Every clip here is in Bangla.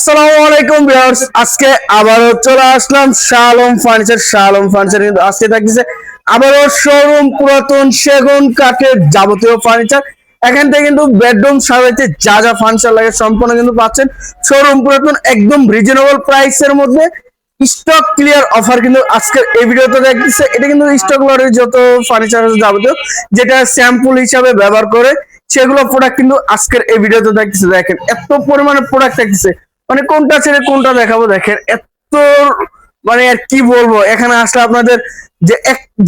আসসালামু ভিউয়ার্স, আজকে আবারও চলে আসলাম শালম ফার্নিচার শালম ফার্নিচার কিন্তু আজকে থাকতেছে আবারও শোরুম পুরাতন সেগুন কাঠের যাবতীয় ফার্নিচার। এখান থেকে কিন্তু বেডরুম সাজাইতে যা যা ফার্নিচার লাগে সম্পূর্ণ কিন্তু পাচ্ছেন। শোরুম পুরাতন, একদম রিজনেবল মধ্যে। স্টক ক্লিয়ার অফার কিন্তু আজকের এই ভিডিওতে দেখতেছে এটা কিন্তু স্টক লটের যত ফার্নিচার আছে যাবতীয়, যেটা স্যাম্পল হিসাবে ব্যবহার করে, সেগুলো প্রোডাক্ট কিন্তু আজকের এই ভিডিওতে দেখতেছে দেখেন, এত পরিমাণে প্রোডাক্ট দেখতেছে মানে কোনটা ছেড়ে কোনটা দেখাবো দেখেন এত মানে আর কি বলব এখানে আসলে আপনাদের যে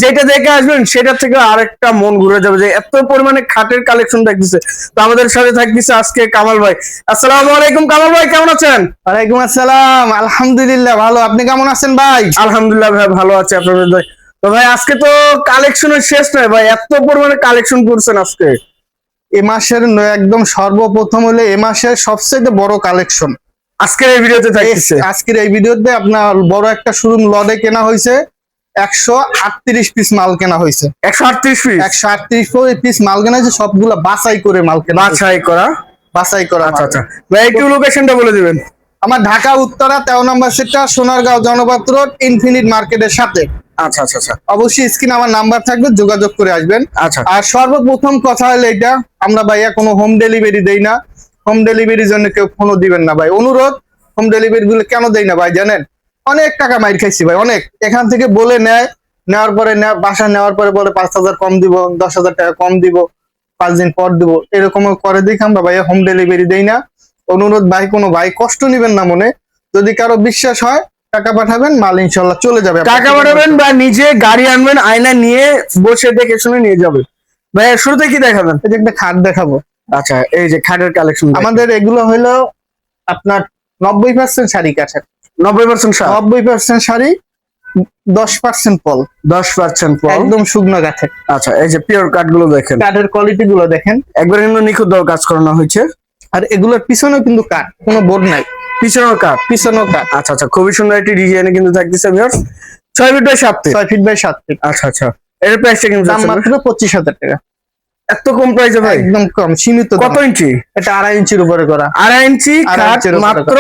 যেটা দেখে আসবেন সেটা থেকে আরেকটা মন ঘুরে যাবে যে এত পরিমাণে খাটের কালেকশন দেখতেছে তো আমাদের সাথে থাকতেছে আজকে কামাল ভাই। আসসালামু আলাইকুম কামাল ভাই কেমন আছেন? ওয়ালাইকুম আসসালাম আলহামদুলিল্লাহ ভালো। আপনি কেমন আছেন ভাই? আলহামদুলিল্লাহ ভাই ভালো আছে আপনাদের ভাই তো ভাই আজকে তো কালেকশনের শেষ নয় ভাই এত পরিমাণে কালেকশন করছেন আজকে। এ মাসের একদম সর্বপ্রথম হলে এ মাসের সবচেয়ে বড় কালেকশন আজকের এই ভিডিওতে থাকতেছে আজকের এই ভিডিওতে আপনার বড় একটা শোরুম লডে কেনা হয়েছে। একশো আটত্রিশ পিস মাল কেনা হয়েছে। একশো আটত্রিশ পিস একশো আটত্রিশ পিস মাল কেনা হয়েছে সবগুলা বাছাই করে মাল কেনা বাছাই করা? বাছাই করা আচ্ছা আচ্ছা। ভাই একটু লোকেশনটা বলে দিবেন। আমার ঢাকা উত্তরা তেরো number sector Sonargaon Janapath road infinite মার্কেটের সাথে। আচ্ছা আচ্ছা আচ্ছা। অবশ্যই স্ক্রিন আমার নাম্বার থাকবে যোগাযোগ করে আসবেন। আচ্ছা। আর সর্বপ্রথম কথা হলো এটা আমরা ভাইয়া কোনো হোম ডেলিভারি দেই না। হোম ডেলিভারির জন্য কেউ ফোনও দিবেন না ভাই। অনুরোধ হোম ডেলিভারি গুলো কেন দেয় না ভাই জানেন? অনেক টাকা মাইর খাইছি ভাই অনেক। এখান থেকে বলে নেয় নেওয়ার পরে বাসা নেওয়ার পরে বলে পাঁচ হাজার কম দিব দশ হাজার টাকা কম দিব পাঁচ দিন পর দিব। এরকম করে দেখে আমরা ভাইয়া হোম ডেলিভারি দেই না। অনুরোধ ভাই কোনো ভাই কষ্ট নিবেন না মনে। যদি কারও বিশ্বাস হয় টাকা পাঠাবেন মাল ইনশাল্লাহ চলে যাবে টাকা পাঠাবেন বা নিজে গাড়ি আনবেন আয়না নিয়ে বসে দেখে শুনে নিয়ে যাবেন ভাই শুরুতে কি দেখাবেন? এই যে একটা খাট দেখাবো। আচ্ছা এই যে খাটের কালেকশন আমাদের এগুলো হলো আপনার নব্বই পার্সেন্ট শাড়ি কাঠের। নব্বই পার্সেন্ট নব্বই পার্সেন্ট শাড়ি দশ পার্সেন্ট পল। দশ পার্সেন্ট একদম শুকনো কাঠের। আচ্ছা এই যে পিওর কাঠগুলো দেখেন। কাঠের কোয়ালিটি গুলো দেখেন। একবার কিন্তু নিখুঁত কাজ করানো হয়েছে। আর এগুলোর পিছনেও কিন্তু কাঠ কোনো বোর্ড নাই। পিছনেও কাঠ? পিছনেও কাঠ। আচ্ছা আচ্ছা খুবই সুন্দর একটি ডিজাইনে কিন্তু থাকতেছে ভিউয়ার্স ছয় ফিট বাই সাত ফিট ছয় ফিট বাই সাত ফিট আচ্ছা আচ্ছা। এর প্রাইসটা কিন্তু দাম মাত্র পঁচিশ হাজার টাকা। এত কম প্রাইসে ভাই? একদম কম সীমিত কত ইঞ্চি এটা আড়াই ইঞ্চির উপরে করা। আড়াই ইঞ্চি মাত্র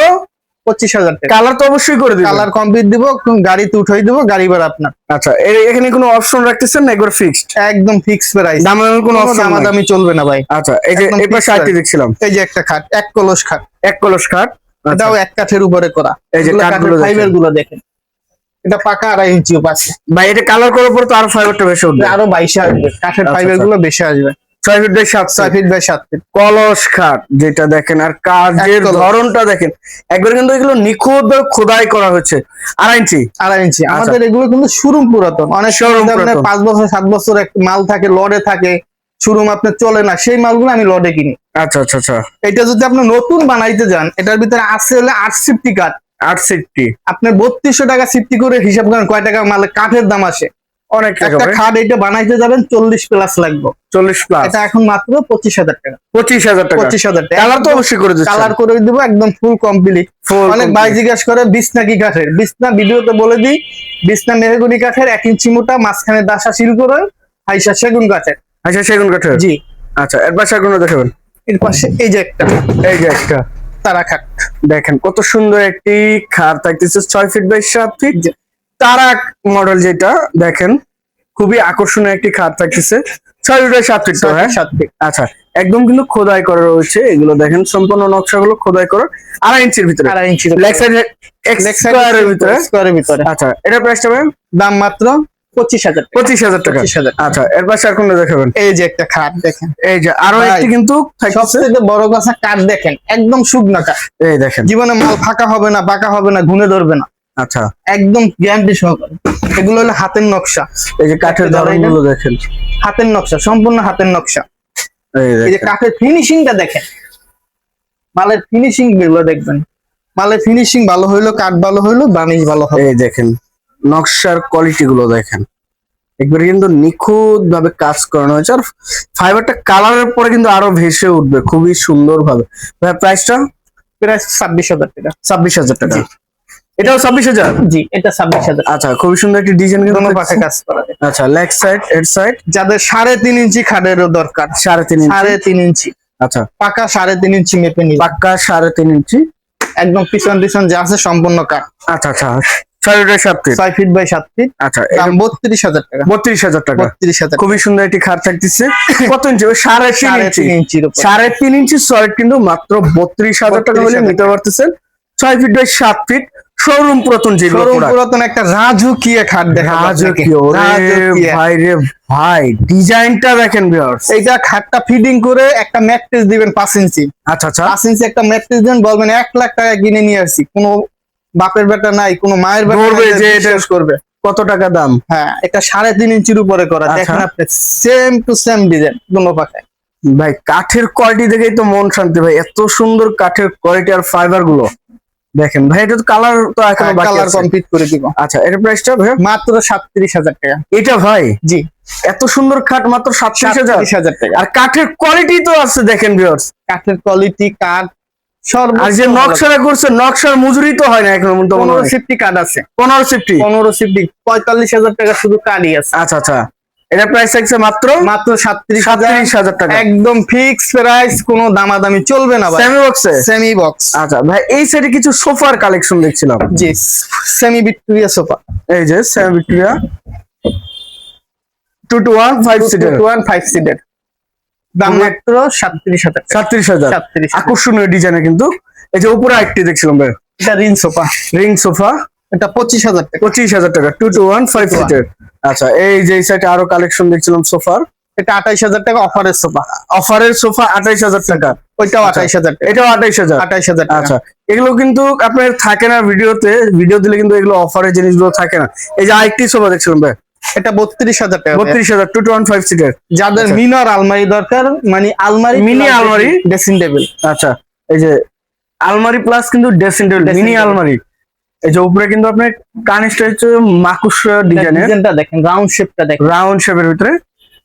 পঁচিশ হাজার কালার তো অবশ্যই করে দিবেন। কালার কমপ্লিট দিব গাড়িতে উঠাই দিব গাড়ি ভাড়া আপনার। আচ্ছা এখানে কোনো অপশন রাখতেছেন না? একবার ফিক্সড একদম ফিক্স প্রাইস দামের কোনো অপশন দামাদামি চলবে না ভাই। আচ্ছা এই যে এবার fixed দেখছিলাম। এই যে একটা খাট এক কলস খাট। এক কলস খাট। আচ্ছা, এটাও এক কাঠের উপরে করা। এই যে কাঠগুলো ফাইবারগুলো দেখেন। এটা পাকা আড়াই ইঞ্চি পাচ্ছে ভাই এটা কালার করার পর তো আরও ফাইবারটা বেশি উঠবে। আরও বাইশে আসবে। কাঠের আচ্ছা, ফাইবার আচ্ছা। গুলো বেশি আসবে। ছয় ফিট বাই সাত ছয় ফিট বাই সাত ফিট কলস খাট যেটা দেখেন আর কাজের ধরনটা দেখেন একবার কিন্তু এগুলো নিখুঁত ভাবে খোদাই করা হচ্ছে আড়াই ইঞ্চি? আড়াই ইঞ্চি। আমাদের এগুলো কিন্তু শোরুম পুরাতন। অনেক পাঁচ বছর সাত বছর মাল থাকে লডে থাকে শোরুম আপনার চলে না সেই মালগুলো আমি লডে কিনি। আচ্ছা আচ্ছা আচ্ছা। এটা যদি আপনি নতুন বানাইতে যান এটার ভিতরে আছে হলে আট সিফটি কাঠ আট সিফটি আপনি বত্রিশশো টাকা সিফটি করে হিসাব করেন কয় টাকা মালে কাঠের দাম আসে। অনেক টাকা একটা খাট এটা বানাইতে যাবেন চল্লিশ প্লাস লাগবে। চল্লিশ প্লাস এটা এখন মাত্র পঁচিশ হাজার টাকা। পঁচিশ হাজার টাকা। পঁচিশ হাজার টাকা। কালার তো অবশ্যই করে দিচ্ছে কালার করে দিব একদম ফুল কমপ্লিট অনেক ভাই জিজ্ঞাসা করে বিছনা কি কাঠের? বিছনা ভিডিওতে বলে দিই বিছনা মেহগুনি কাঠের এক ইঞ্চি মোটা মাঝখানে দাসা শিল করে হাইসা সেগুন কাঠের। হাইসা সেগুন কাঠের? জি। আচ্ছা এর পাশে কোনো দেখাবেন। এর পাশে এই যে একটা। এই যে একটা। তারা খাট দেখেন কত সুন্দর একটি খাট থাকতেছে ছয় ফিট বাই সাত ফিট। তারাক মডেল যেটা দেখেন খুবই আকর্ষণীয় একটি খাট থাকতেছে। ছয় ফিট বাই সাত ফিট তো হ্যাঁ? সাত ফিট আচ্ছা একদম কিন্তু খোদাই করা রয়েছে। এগুলো দেখেন সম্পূর্ণ নকশাগুলো খোদাই করা। আড়াই ইঞ্চির ভিতরে। আড়াই ইঞ্চি লেগ সাইড স্কোয়ারের ভিতরে। স্কোয়ারের ভিতরে। আচ্ছা এটা প্রাইসটা দাম মাত্র পঁচিশ হাজার পঁচিশ হাজার টাকা। আচ্ছা এর পাশে আর কোনটা দেখাবেন? এই যে একটা খাট দেখেন। এই যে আরও একটি কিন্তু সবথেকে বড় কথা কাঠ দেখেন একদম শুকনা কাঠ। এই দেখেন। জীবনে মাল ফাঁকা হবে না বাঁকা হবে না ঘুনে ধরবে না। আচ্ছা। একদম গ্যারান্টি সহকারে। এগুলো হলো হাতের নকশা। এই যে কাঠের ধরনগুলো দেখেন। হাতের নকশা সম্পূর্ণ হাতের নকশা। এই যে কাঠের ফিনিশিংটা দেখেন। মালের ফিনিশিংগুলো দেখবেন। মালের ফিনিশিং ভালো হইল কাঠ ভালো হইল বানিশ ভালো হবে। এই দেখেন। নকশার কোয়ালিটি গুলো দেখেন। একবারে কিন্তু নিখুঁত ভাবে কাজ করানো হয়েছে। আর ফাইবারটা কালারের পরে কিন্তু আরও ভেসে উঠবে খুবই সুন্দর ভাবে ভাই প্রাইসটা প্রায় ছাব্বিশ হাজার টাকা। ছাব্বিশ হাজার টাকা। এটাও ছাব্বিশ হাজার? জি এটা ছাব্বিশ হাজার। আচ্ছা খুবই সুন্দর একটি ডিজাইন কিন্তু পাশে কাজ করা। আচ্ছা লেগ সাইড হেড সাইড যাদের সাড়ে তিন ইঞ্চি খাটেরও দরকার। সাড়ে তিন ইঞ্চি? সাড়ে তিন ইঞ্চি। আচ্ছা। পাকা সাড়ে তিন ইঞ্চি মেপে নিবে। পাক্কা সাড়ে তিন ইঞ্চি? একদম পিছন পিছন যা আছে সম্পূর্ণ কাঠ। আচ্ছা আচ্ছা। ফিট? By feet. আচ্ছা টাকা। খুবই সুন্দর একটি খাট থাকতেছে। কত ইঞ্চি? সাড়ে তিন ইঞ্চি। সাড়ে তিন ইঞ্চি কিন্তু মাত্র বত্রিশ হাজার টাকা হলে নিতে পারতেছেন। ছয় ফিট বাই সাত ফিট শোরুম পুরাতন শোরুম পুরাতন একটা রাজুকিয়া খাট দেখা রাজকীয় রে ভাই রে ভাই ডিজাইনটা দেখেন ভিউয়ার্স এইটা খাটটা ফিডিং করে একটা ম্যাট্রেস দিবেন পাঁচ ইঞ্চি। আচ্ছা আচ্ছা। ইঞ্চি একটা ম্যাট্রেস দিবেন বলবেন এক লাখ টাকা কিনে নিয়ে আসছি। কোনো বাপের বেটা নাই কোনো মায়ের বেটা করবে। কত টাকা দাম? হ্যাঁ এটা সাড়ে তিন ইঞ্চির উপরে করা। দেখেন আপনি সেম টু সেম ডিজাইন দুনো পাখায় ভাই কাঠের কোয়ালিটি দেখেই তো মন শান্তি ভাই এত সুন্দর কাঠের কোয়ালিটি আর ফাইবারগুলো। দেখেন ভাই এটা তো কালার তো এখনও বাকি কালার কমপ্লিট করে দিব। আচ্ছা এটা প্রাইসটা ভাই মাত্র সাতত্রিশ হাজার টাকা। এটা ভাই? জি। এত সুন্দর খাট মাত্র সাতত্রিশ হাজার? সাতত্রিশ হাজার টাকা। আর কাঠের কোয়ালিটি তো আছে দেখেন ভিউয়ার্স কাঠের কোয়ালিটি কাঠ আর যে নকশাটা করছে নকশার মজুরি তো হয় না এখন পনেরো সিফটি কাঠ আছে। পনেরো সিফটি? পনেরো সিফটি পঁয়তাল্লিশ হাজার টাকা শুধু কাঠই আছে। আচ্ছা আচ্ছা। এটা প্রাইস থাকছে মাত্র? মাত্র সাতত্রিশ সাতত্রিশ হাজার টাকা। একদম ফিক্স প্রাইস কোনো দামাদামি চলবে না সেমি বক্সে সেমি বক্স আচ্ছা ভাই এই সাইডে কিছু সোফার কালেকশন দেখছিলাম। জি সেমি ভিক্টোরিয়া সোফা। এই যে semi Victoria two two one five seater one five সিটের মাত্র সাতত্রিশ হাজার সাতত্রিশ হাজার। আকর্ষণীয় কিন্তু। এই যে উপরে একটি দেখছিলাম ভাই এটা রিন সোফা রিং সোফা এটা পঁচিশ হাজার টাকা। পঁচিশ হাজার টাকা। Two two one five. Seater আচ্ছা এই যে এই সাইডে আরও কালেকশন দেখছিলাম সোফার এটা আঠাইশ হাজার টাকা অফারের সোফা অফারের সোফা আঠাইশ হাজার টাকা। ওইটাও আঠাইশ হাজার এটাও আঠাইশ হাজার। আঠাইশ হাজার টাকা। আচ্ছা এগুলো কিন্তু আপনার থাকে না ভিডিওতে। ভিডিও দিলে কিন্তু এগুলো অফারের জিনিসগুলো থাকে না। এই যে আরেকটি সোফা দেখছিলাম ভাই। এটা বত্রিশ হাজার টাকা বত্রিশ হাজার টু ওয়ান ফাইভ সিটার যাদের আচ্ছা। মিনার আলমারি দরকার মানে আলমারি Mini আলমারি? ড্রেসিং টেবিল আচ্ছা এই যে আলমারি প্লাস কিন্তু ড্রেসিং টেবিল মিনি আলমারি। এই যে উপরে কিন্তু আপনার কানিসটা হচ্ছে মাকুস ডিজাইনের ডিজাইনটা দেখেন রাউন্ড শেপটা দেখেন। রাউন্ড শেপের ভিতরে।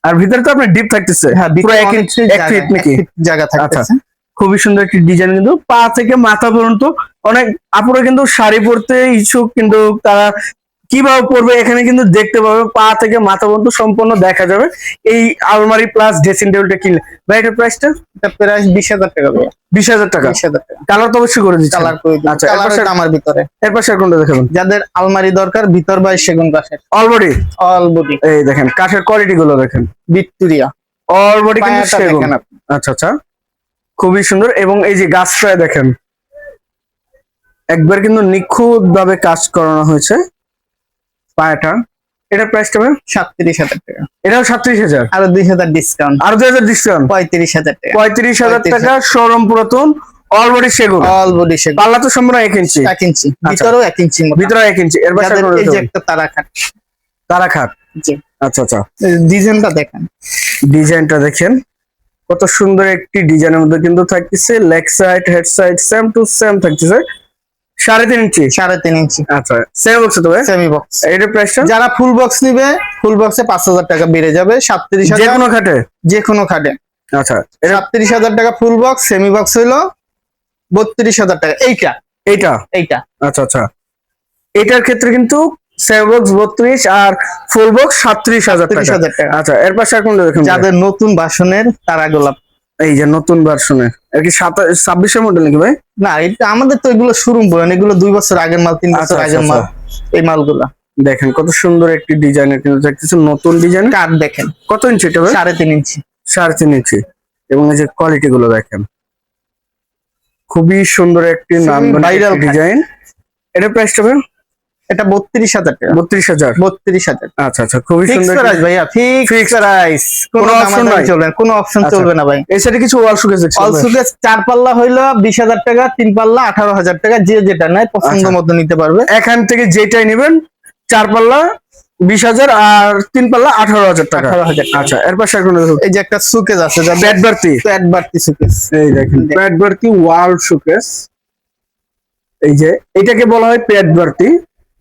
আর ভিতরে তো আপনার ডিপ থাকতেছে। হ্যাঁ পুরো এক ইঞ্চ এক ফিট নাকি? জায়গা থাকতেছে। খুবই সুন্দর একটি ডিজাইন কিন্তু। পা থেকে মাথা পর্যন্ত অনেক আপুরা কিন্তু শাড়ি পরতে ইচ্ছুক কিন্তু তারা কীভাবে পড়বে এখানে কিন্তু দেখতে পাবে পা থেকে মাথা পর্যন্ত সম্পূর্ণ দেখা যাবে। এই আলমারি প্লাস ড্রেসিং টেবিলটা কিনলে। ভাই এটার প্রাইসটা এটা প্রাইস বিশ হাজার টাকা ভাইয়া বিশ হাজার টাকা? বিশ হাজার টাকা। কালার তো অবশ্যই করে দিচ্ছে। কালার করে আচ্ছা, কালার এরপর আমার ভিতরে। এর পাশে কোনটা দেখাবেন? যাদের আলমারি দরকার ভিতর বাই সেগুন কাঠের। অলবডি অল বডি এই দেখেন কাঠের কোয়ালিটি গুলো দেখেন। ভিক্টোরিয়া। অলবডি কিন্তু সেগুন। আচ্ছা আচ্ছা। খুবই সুন্দর। এবং এই যে গাছটা দেখেন একবার কিন্তু নিখুঁত ভাবে কাজ করানো হয়েছে। পায়াটা এটা প্রাইসটা ম্যাম সাতত্রিশ হাজার টাকা। এটাও সাতত্রিশ হাজার? আরও দুই হাজার ডিসকাউন্ট আর দুই হাজার ডিসকাউন্ট পঁয়ত্রিশ হাজার টাকা। পঁয়ত্রিশ হাজার 35,000 টাকা শোরুম পুরাতন সেগুন। অল বডি সেগুন। পাল্লা তো সম্পূর্ণ এক ইঞ্চি এক ইঞ্চি ভিতরেও এক ইঞ্চি ভিতরে এক ইঞ্চি এর পাশে এই যে একটা তারা খাট তারা খাট জি। আচ্ছা আচ্ছা। ডিজাইনটা দেখেন। ডিজাইনটা দেখেন। কত সুন্দর একটি ডিজাইনের মধ্যে কিন্তু থাকতেছে। Leg side head side same to same থাকতেছে। সাড়ে তিন ইঞ্চি সাড়ে তিন ইঞ্চি আচ্ছা সেম হচ্ছে তো সেমি বক্স এটার প্রাইসটা যারা ফুল বক্স নিবে ফুল বক্সে পাঁচ হাজার টাকা বেড়ে যাবে সাতত্রিশ যে হাজার। কোনো খাটে? যে কোনো খাটে। আচ্ছা সাতত্রিশ হাজার টাকা ফুল বক্স সেমি বক্স হইল বত্রিশ হাজার টাকা। এইটা। এইটা? এইটা। আচ্ছা আচ্ছা। এটার ক্ষেত্রে কিন্তু সেম বক্স বত্রিশ আর ফুল বক্স সাতত্রিশ হাজার টাকা। আচ্ছা এর পাশে যাদের নতুন বাসনের তারা গোলাপ এই যে নতুন ভার্সনের আর কি সাতাশ ছাব্বিশের মডেল নাকি ভাই? না এটা আমাদের তো এগুলো শোরুম বলেন এগুলো দুই বছর আগের মাল তিন আচ্ছা, বছর আচ্ছা, আগের মাল এই মালগুলা। দেখেন কত সুন্দর একটি ডিজাইনের কিন্তু দেখতেছে নতুন ডিজাইন কাঠ দেখেন। কত ইঞ্চি এটা ভাই? সাড়ে তিন ইঞ্চি সাড়ে তিন ইঞ্চি এবং এই যে কোয়ালিটি গুলো দেখেন। খুবই সুন্দর একটি নাম viral ডিজাইন এটা প্রাইসটা ভাই? এটা বত্রিশ হাজার টাকা। বত্রিশ হাজার। বত্রিশ হাজার। আচ্ছা আচ্ছা খুবই সুন্দর প্রাইস ভাইয়া ফিক্স প্রাইস কোনো দামাদামি নাই? চলবে কোনো অপশন আচ্ছা। চলবে না ভাই। সাইডে কিছু ওয়াল শুকেস অল সুকেস চার পাল্লা হইল বিশ হাজার টাকা তিন পাল্লা আঠারো হাজার টাকা যে যেটা নেয় পছন্দ আচ্ছা। মতো নিতে পারবে। এখান থেকে যেটাই নেবেন চার পাল্লা বিশ হাজার আর তিন পাল্লা আঠারো হাজার টাকা। আচ্ছা এর পাশে এই যে একটা সুকেস আছে যা প্যাট বাড়তি প্যাট বাড়তি সুকেস এই দেখেন দেখ। প্যাট বাড়তি ওয়াল শুকেস এই যে এটাকে বলা হয় প্যাট বাড়তি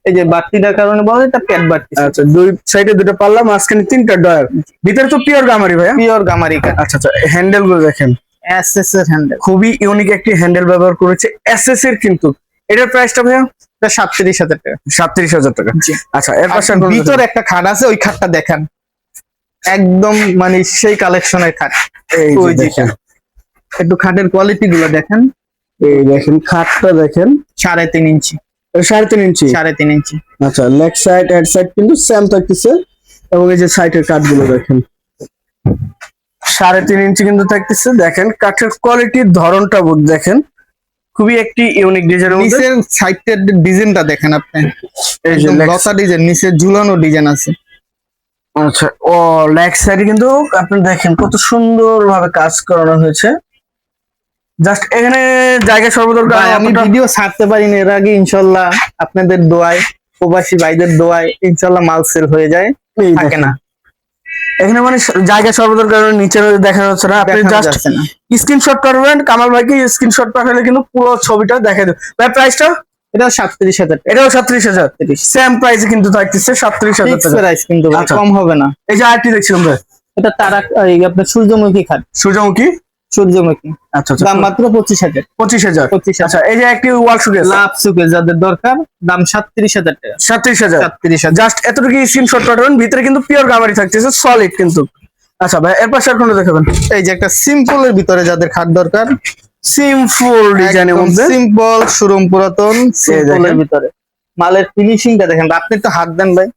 এই যে বাড়তিটার কারণে বলে প্যাট বাড়তি। আচ্ছা দুই সাইডে দুটো পাল্লা মাঝখানে তিনটা ডয়ার। ভিতরে তো পিওর গামারি ভাইয়া? পিওর গামারি আচ্ছা আচ্ছা হ্যান্ডেলগুলো দেখেন। এস এস এর হ্যান্ডেল খুবই ইউনিক একটি হ্যান্ডেল ব্যবহার করেছে এসএস এর কিন্তু। এটার প্রাইসটা ভাইয়া? এটা সাতত্রিশ হাজার টাকা। সাতত্রিশ হাজার টাকা। আচ্ছা এর পাশে ভিতরে একটা খাট আছে ওই খাটটা দেখান। একদম মানে সেই কালেকশনের খাট। ওই দেখেন। একটু খাটের কোয়ালিটি গুলো দেখেন। এই দেখেন খাটটা দেখেন। সাড়ে তিন ইঞ্চি। সাড়ে তিন ইঞ্চি? সাড়ে তিন ইঞ্চি। আচ্ছা লেগ সাইড হেড সাইড কিন্তু সেম থাকতেছে। এবং এই যে সাইডের কাঠগুলো দেখেন। সাড়ে তিন ইঞ্চি কিন্তু থাকতেছে। দেখেন কাঠের কোয়ালিটির ধরনটা বুঝ দেখেন। খুবই একটি ইউনিক ডিজাইনের মধ্যে। নিচের সাইডের ডিজাইনটা দেখেন আপনি। এই যে লতা ডিজাইন নিচে ঝুলানো ডিজাইন আছে। আচ্ছা ও লেগ সাইডে কিন্তু আপনি দেখেন কত সুন্দর ভাবে কাজ করানো হয়েছে। জাস্ট এখানে জায়গা সর্বদরকার আমি ভিডিও ছাড়তে পারিনি এর আগে ইনশাল্লাহ আপনাদের দোয়ায় প্রবাসী ভাইদের দোয়ায় ইনশাল্লাহ মাল সেল হয়ে যায় থাকে না। এখানে মানে জায়গা সর্বদরকার নিচে দেখা যাচ্ছে না। আপনি দেখানো জাস্ট স্ক্রিনশট করবেন কামাল ভাইকে স্ক্রিনশট পাঠালে কিন্তু পুরো ছবিটা দেখা দেবে। ভাই প্রাইসটা এটা সাতত্রিশ হাজার এটাও সাতত্রিশ হাজার। সেম প্রাইসে কিন্তু থাকতেছে সাতত্রিশ হাজার প্রাইস কিন্তু আচ্ছা। কম হবে না। এই যে আরটি দেখছিলাম ভাই। এটা তারা এই আপনার সূর্যমুখী খাট সূর্যমুখী? সূর্যমুখী আচ্ছা আচ্ছা। দাম মাত্র পঁচিশ হাজার। পঁচিশ হাজার। পঁচিশ আচ্ছা এই যে একটি শুকে লাভ যাদের দরকার দাম সাতত্রিশ হাজার টাকা। সাতত্রিশ হাজার। সাতত্রিশ হাজার। জাস্ট এতটুকু স্ক্রিনশট পাঠাবেন ভিতরে কিন্তু পিওর গামারি থাকতেছে সলিড কিন্তু। আচ্ছা ভাই এর পাশে আর কোনটা দেখাবেন। এই যে একটা সিম্পলের ভিতরে যাদের খাট দরকার সিম্পল ডিজাইনের মধ্যে। সিম্পল সুরম পুরাতন সিম্পলের ভিতরে। মালের ফিনিশিংটা দেখেন আপনি তো হাত দেন ভাই।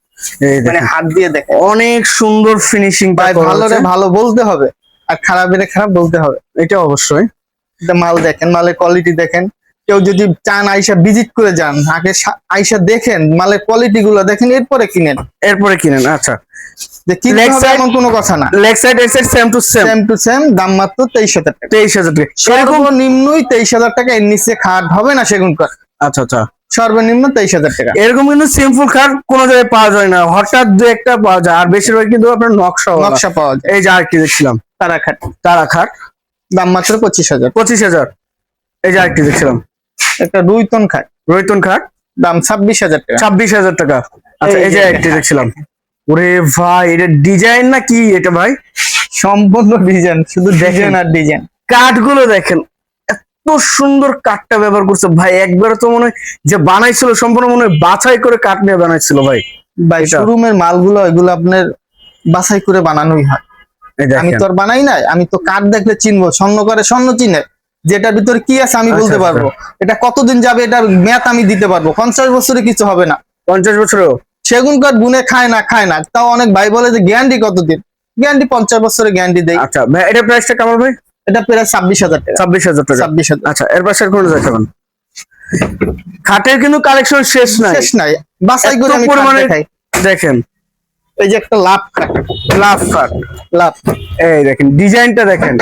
মানে হাত দিয়ে দেখেন। অনেক সুন্দর ফিনিশিং ভাই ভালো ভালো বলতে হবে। আর খারাপ খারাপের খারাপ বলতে হবে। এটা অবশ্যই। মাল দেখেন মালের কোয়ালিটি দেখেন। কেউ যদি চান আইসা ভিজিট করে যান আগে আইসা দেখেন মালের কোয়ালিটি গুলো দেখেন এরপরে কিনেন। এরপরে কিনেন আচ্ছা। যে কিনতে Leg হবে side- এমন কোনো কথা না। Leg side side same to same same to same দাম মাত্র তেইশ হাজার টাকা। তেইশ হাজার টাকা। তেইশ হাজার টাকা এর নিচে খাট হবে না সেগুন কাঠ আচ্ছা আচ্ছা। সর্বনিম্ন তেইশ হাজার টাকা। এরকম কিন্তু সিম্পল খাট কোনো জায়গায় পাওয়া যায় না। হঠাৎ দু একটা পাওয়া যায়। আর বেশিরভাগ কিন্তু আপনার নকশা নকশা পাওয়া যায়। এই যে আরেকটি দেখছিলাম। তারা খাট তারা খাট দাম মাত্র পঁচিশ হাজার। পঁচিশ হাজার। এই যে আরেকটি দেখছিলাম। একটা রুইতন খাট। রৈতন খাট। দাম ছাব্বিশ হাজার টাকা। ছাব্বিশ হাজার টাকা। আচ্ছা এই যে একটি দেখছিলাম। ওরে ভাই এটা ডিজাইন না কি এটা ভাই? সম্পূর্ণ ডিজাইন শুধু ডিজাইন আর ডিজাইন। কাঠগুলো দেখেন এত সুন্দর কাঠটা ব্যবহার করছে। ভাই একবার তো মনে হয় যে বানাইছিল সম্পূর্ণ মনে হয় বাছাই করে কাঠ নিয়ে বানাইছিল ভাই। ভাই। শোরুমের মালগুলো এগুলো আপনার বাছাই করে বানানোই হয়। আমি তো আর বানাই নাই আমি তো কাঠ দেখলে চিনবো স্বর্ণ করে স্বর্ণ চিনে যেটার ভিতরে কি আছে আমি আচ্ছা, বলতে আচ্ছা। পারব। এটা কতদিন যাবে এটার ম্যাথ আমি দিতে পারব। পঞ্চাশ বছরে কিছু হবে না। পঞ্চাশ বছরেও সেগুন কাঠ গুনে খায় না খায় না। তাও অনেক ভাই বলে যে গ্যারান্টি কতদিন? গ্যারান্টি পঞ্চাশ বছরের গ্যারান্টি দেয় আচ্ছা এটা প্রাইসটা কেমন ভাই? এটা প্রায় ছাব্বিশ হাজার টাকা। ছাব্বিশ হাজার টাকা। ছাব্বিশ হাজার। আচ্ছা এর পাশে কোনো দেখাবেন খাটের কিন্তু কালেকশন শেষ নাই? শেষ নাই বাছাই করে আমি দেখেন। এই যে একটা লাভ লাভ কাট লাভ। এই দেখেন ডিজাইনটা দেখেন।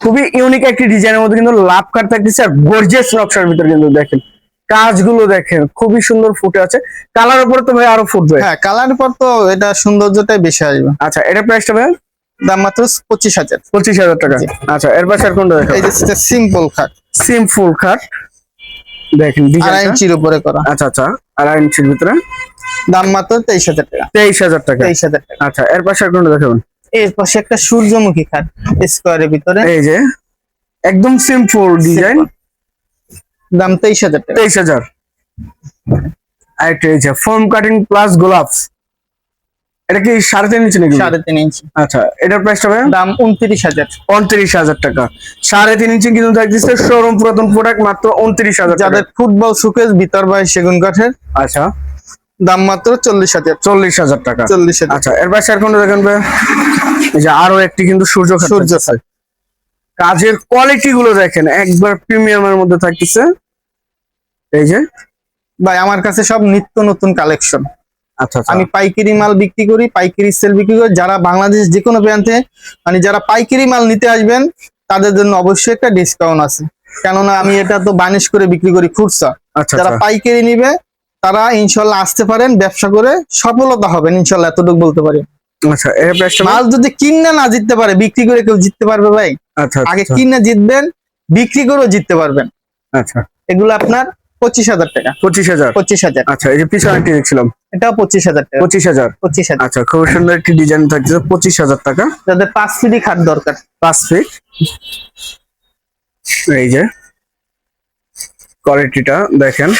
খুবই ইউনিক একটি ডিজাইনের মধ্যে কিন্তু লাভ কাট থাকতেছে আর গর্জিয়াস নকশার ভিতরে কিন্তু দেখেন। কাজগুলো দেখেন খুবই সুন্দর ফুটে আছে। কালার উপরে তো ভাই আরও ফুটবে। হ্যাঁ কালার পর তো এটা সৌন্দর্যটাই বেশি আসবে আচ্ছা এটা প্রাইসটা ভাই? দাম মাত্র পঁচিশ হাজার। পঁচিশ হাজার টাকা। আচ্ছা এর পাশে আর কোনটা দেখেন এই যে সিম্পল খাট সিম্পল খাট দেখেন আড়াই ইঞ্চির উপরে করা। আচ্ছা আচ্ছা আড়াই ইঞ্চির ভিতরে। দাম মাত্র তেইশ হাজার টাকা। তেইশ হাজার টাকা। তেইশ হাজার টাকা। আচ্ছা এর পাশে কোনটা দেখাবেন এর পাশে একটা সূর্যমুখী খাট স্কোয়ারের ভিতরে। এই যে একদম সিম্পল ডিজাইন দাম তেইশ হাজার টাকা। তেইশ হাজার। আরেকটা এই যে ফর্ম কাটিং প্লাস গোলাপস এটা কি সাড়ে তিন ইঞ্চি নাকি? সাড়ে তিন ইঞ্চি। আচ্ছা এটার প্রাইসটা ভাই দাম উনত্রিশ হাজার। উনত্রিশ হাজার টাকা। সাড়ে তিন ইঞ্চি কিন্তু থাকতেছে শোরুম পুরাতন প্রোডাক্ট মাত্র উনত্রিশ হাজার যাদের ফুটবল সুকেস ভিতর বাই সেগুন কাঠের আচ্ছা। দাম মাত্র চল্লিশ হাজার। চল্লিশ হাজার টাকা। চল্লিশ হাজার। আচ্ছা এর পাশে আর কোনটা দেখেন ভাই এই যে আরও একটি কিন্তু সূর্য সূর্য। কাজের কোয়ালিটি গুলো দেখেন একবার প্রিমিয়ামের মধ্যে থাকতেছে। এই যে। ভাই আমার কাছে সব নিত্য নতুন কালেকশন আমি পাইকারি মাল বিক্রি করি পাইকারি সেল বিক্রি করি। যারা বাংলাদেশ যে কোনো প্রান্তে মানে যারা পাইকারি মাল নিতে আসবেন তাদের জন্য অবশ্যই একটা ডিসকাউন্ট আছে। কেননা আমি এটা তো বানিশ করে বিক্রি করি খুচরা। আচ্ছা যারা আচ্ছা। পাইকারি নিবে তারা ইনশাল্লাহ আসতে পারেন ব্যবসা করে সফলতা হবেন ইনশাল্লাহ এতটুকু বলতে পারি। আচ্ছা মাল যদি কিনে না জিততে পারে বিক্রি করে কেউ জিততে পারবে ভাই? আচ্ছা আগে আচ্ছা কিনে জিতবেন বিক্রি করেও জিততে পারবেন। আচ্ছা। এগুলো আপনার পঁচিশ হাজার টাকা। পঁচিশ হাজার? পঁচিশ হাজার। আচ্ছা এই যে পিছনে দেখছিলাম। এটাও পঁচিশ হাজার টাকা। পঁচিশ হাজার? পঁচিশ হাজার। আচ্ছা খুব সুন্দর একটি ডিজাইন থাকছে পঁচিশ হাজার টাকা। যাদের পাঁচ খাট দরকার। পাঁচ ফিট এই যে কোয়ালিটিটা দেখেন।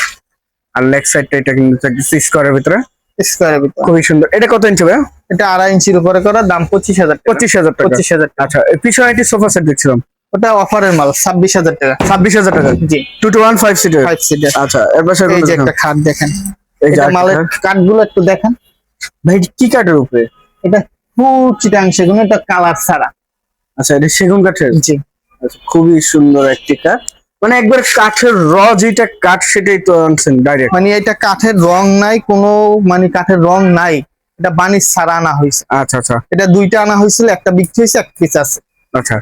আর লেগ সাইডটা এটা কিন্তু থাকছে স্কোয়ারের ভিতরে। স্কোয়ারের ভিতর। খুবই সুন্দর। এটা কত ইঞ্চি ভাই এটা আড়াই ইঞ্চির উপরে করা দাম পঁচিশ হাজার পঁচিশ হাজার পঁচিশ হাজার আচ্ছা পিছনে একটি সোফা সেট দেখছিলাম। ওটা অফারের মাল ছাব্বিশ হাজার টাকা। ছাব্বিশ হাজার টাকা? জি। টু টু ওয়ান ফাইভ সিটের ফাইভ সিটার আচ্ছা এর পাশে এই যে একটা খাট দেখেন। এটা মালের কাঠগুলো একটু দেখেন। ভাই কি কাঠের উপরে? এটা ফুল চিটাং সেগুলো এটা কালার ছাড়া। আচ্ছা এটা সেগুন কাঠের? জি। আচ্ছা, খুবই সুন্দর একটি কাঠ। মানে একবার কাঠের র যেটা কাঠ সেটাই তো আনছেন ডাইরেক্ট মানে এটা কাঠের রং নাই কোনো মানে কাঠের রং নাই। এটা বানিশ ছাড়া আনা হয়েছে। আচ্ছা আচ্ছা। এটা দুইটা আনা হয়েছিল একটা বিক্রি হয়েছে এক পিস আছে। আচ্ছা।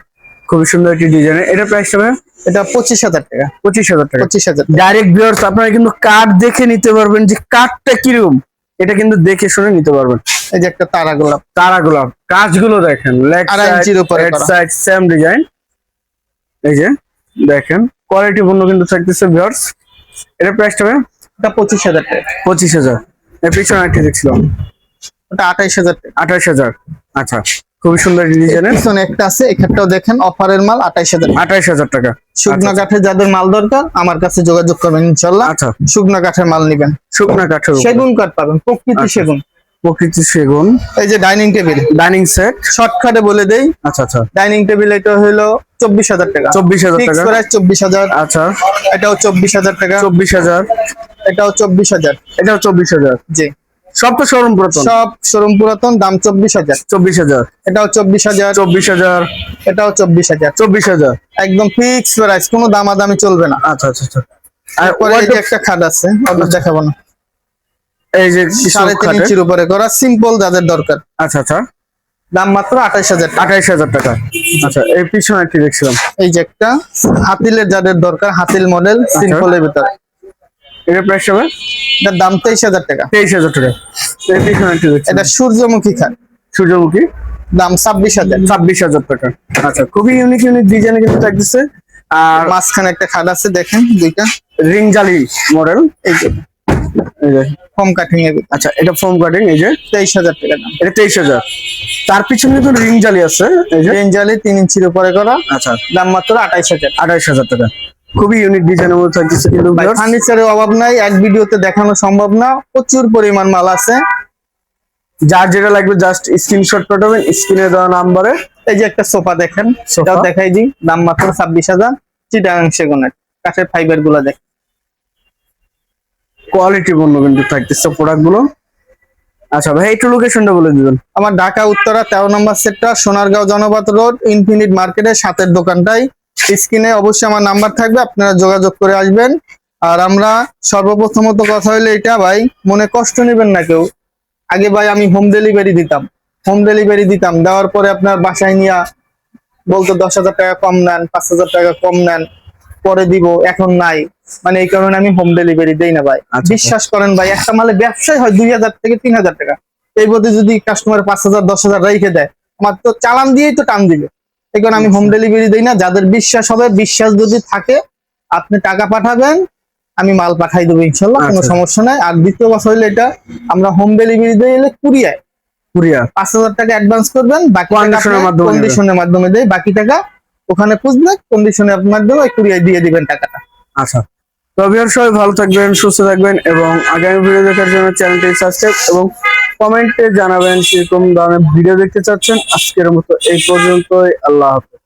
খুবই সুন্দর একটি ডিজাইনের এটা প্রাইসটা ভাই এটা পঁচিশ হাজার টাকা। পঁচিশ হাজার টাকা। পঁচিশ হাজার ডাইরেক্ট ভিউয়ার্স আপনারা কিন্তু কাঠ দেখে নিতে পারবেন যে কাঠটা কীরকম। এটা কিন্তু দেখে শুনে নিতে পারবেন। এই যে একটা তারা গোলাপ। তারাগুলো কাজগুলো দেখেন সাইড সেম ডিজাইন এই যে দেখেন কোয়ালিটি পূর্ণ কিন্তু থাকতেছে ভিউয়ার্স এটা প্রাইসটা ভাই এটা পঁচিশ হাজার টাকা। পঁচিশ হাজার। এর পিছনে একটি দেখছিলাম। ওটা আঠাইশ হাজার আঠাশ হাজার। আচ্ছা। খুবই সুন্দর ডিজাইনের পিছনে একটা আছে এখানটাও দেখেন অফারের মাল আঠাইশ হাজার। আঠাশ হাজার টাকা। শুকনা কাঠের যাদের মাল দরকার আমার কাছে যোগাযোগ করবেন ইনশাল্লাহ। আচ্ছা। শুকনো কাঠের মাল নিবেন। শুকনা কাঠের সেগুন কাঠ পাবেন প্রকৃতি আচ্ছা। সেগুন। প্রকৃতি সেগুন। এই যে ডাইনিং টেবিল। Dining set. শর্টকাটে বলে দেই আচ্ছা আচ্ছা। ডাইনিং টেবিল এটা হলো চব্বিশ হাজার টাকা। চব্বিশ হাজার টাকা। প্রাইস চব্বিশ হাজার। আচ্ছা। এটাও চব্বিশ হাজার টাকা। চব্বিশ হাজার। এটাও চব্বিশ হাজার। এটাও চব্বিশ হাজার। জি। সব তো শোরুম পুরাতন। সব শোরুম পুরাতন দাম চব্বিশ হাজার। চব্বিশ হাজার। এটাও চব্বিশ হাজার। চব্বিশ হাজার। এটাও চব্বিশ হাজার। চব্বিশ হাজার। একদম ফিক্স প্রাইস কোনো দামাদামি চলবে না। আচ্ছা আচ্ছা আচ্ছা। আর একটা খাট আছে দেখাবো না। এই যে সাড়ে তিন ইঞ্চির উপরে করা সিম্পল যাদের দরকার। আচ্ছা আচ্ছা। দাম মাত্র আঠাইশ হাজার আঠাইশ হাজার টাকা। আচ্ছা এই পিছনে একটি দেখছিলাম? এই যে একটা হাতিলের যাদের দরকার হাতিল মডেল সিম্পলের ভিতরে। এটার প্রাইস হবে? এটার দাম তেইশ হাজার টাকা। তেইশ হাজার টাকা। এটা সূর্যমুখী খাট। সূর্যমুখী? দাম ছাব্বিশ হাজার। ছাব্বিশ হাজার টাকা। আচ্ছা খুবই ইউনিক ইউনিক ডিজাইন কিন্তু থাকতেছে আর মাঝখানে একটা খাট আছে দেখেন দুইটা। রিং জালি মডেল এই যে। ফোম কাটিং এর আচ্ছা এটা ফোম কাটিং এই যে। তেইশ হাজার টাকা দাম। এটা তেইশ হাজার। তার পিছনে কিন্তু রিং জালি আছে যে। রেঞ্জালি তিন ইঞ্চির উপরে করা। আচ্ছা। দাম মাত্র আঠাইশ হাজার। আঠাইশ হাজার টাকা। খুবই ইউনিক ডিজাইনের মধ্যে থাকতেছে। কিন্তু ফার্নিচারের অভাব নাই এক ভিডিওতে দেখানো সম্ভব না প্রচুর পরিমাণ মাল আছে। যার যেটা লাগবে জাস্ট স্ক্রিনশট পাঠাবেন স্ক্রিনে দেওয়া নাম্বারে এই যে একটা সোফা দেখেন সোফা? এটাও দেখাই দিই দাম মাত্র ছাব্বিশ হাজার। চিটাং সেগুনের কাঠের ফাইবারগুলা দেখ। কোয়ালিটি পণ্য কিন্তু থাকতেছে প্রোডাক্টগুলো আচ্ছা ভাই একটু লোকেশনটা বলে দিবেন। আমার ঢাকা উত্তরা তেরো number sector Sonargaon Janapath road infinite মার্কেটের সাথের দোকানটাই। স্ক্রিনে অবশ্যই আমার নাম্বার থাকবে আপনারা যোগাযোগ করে আসবেন। আর আমরা সর্বপ্রথমত কথা হইলে এটা ভাই মনে কষ্ট নেবেন না কেউ। আগে ভাই আমি হোম ডেলিভারি দিতাম। হোম ডেলিভারি দিতাম দেওয়ার পরে আপনার বাসায় নিয়ে বলতো দশ হাজার টাকা কম নেন পাঁচ হাজার টাকা কম নেন পরে দিব এখন নাই। মানে এই কারণে আমি হোম ডেলিভারি দেই না ভাই। আচ্ছা। বিশ্বাস করেন ভাই একটা মালে ব্যবসায় হয় দুই হাজার থেকে তিন হাজার টাকা। এই মধ্যে যদি কাস্টমার পাঁচ হাজার দশ হাজার রেখে দেয় আমার তো চালান দিয়েই তো টান দিবে। কারণে আমি হোম ডেলিভারি দিই না যাদের বিশ্বাস হবে বিশ্বাস যদি থাকে আপনি টাকা পাঠাবেন আমি মাল পাঠাই দেবো ইনশাল্লাহ কোনো আচ্ছা। সমস্যা নাই। আর দ্বিতীয় কথা হইলে এটা আমরা হোম ডেলিভারি দিয়ে এলে কুরিয়ায় কুরিয়ার। পাঁচ হাজার টাকা অ্যাডভান্স করবেন বাকি কন্ডিশনের মাধ্যমে দেয় বাকি টাকা ওখানে খুঁজলে কন্ডিশনের মাধ্যমে কুরিয়ায় দিয়ে দিবেন টাকাটা। আচ্ছা। তো ভিউয়ার সবাই ভালো থাকবেন সুস্থ থাকবেন এবং আগামী ভিডিও দেখার জন্য চ্যানেলটি সাবস্ক্রাইব এবং কমেন্টে জানাবেন কীরকম দামে ভিডিও দেখতে চাচ্ছেন। আজকের মতো এই পর্যন্তই। আল্লাহ হাফেজ।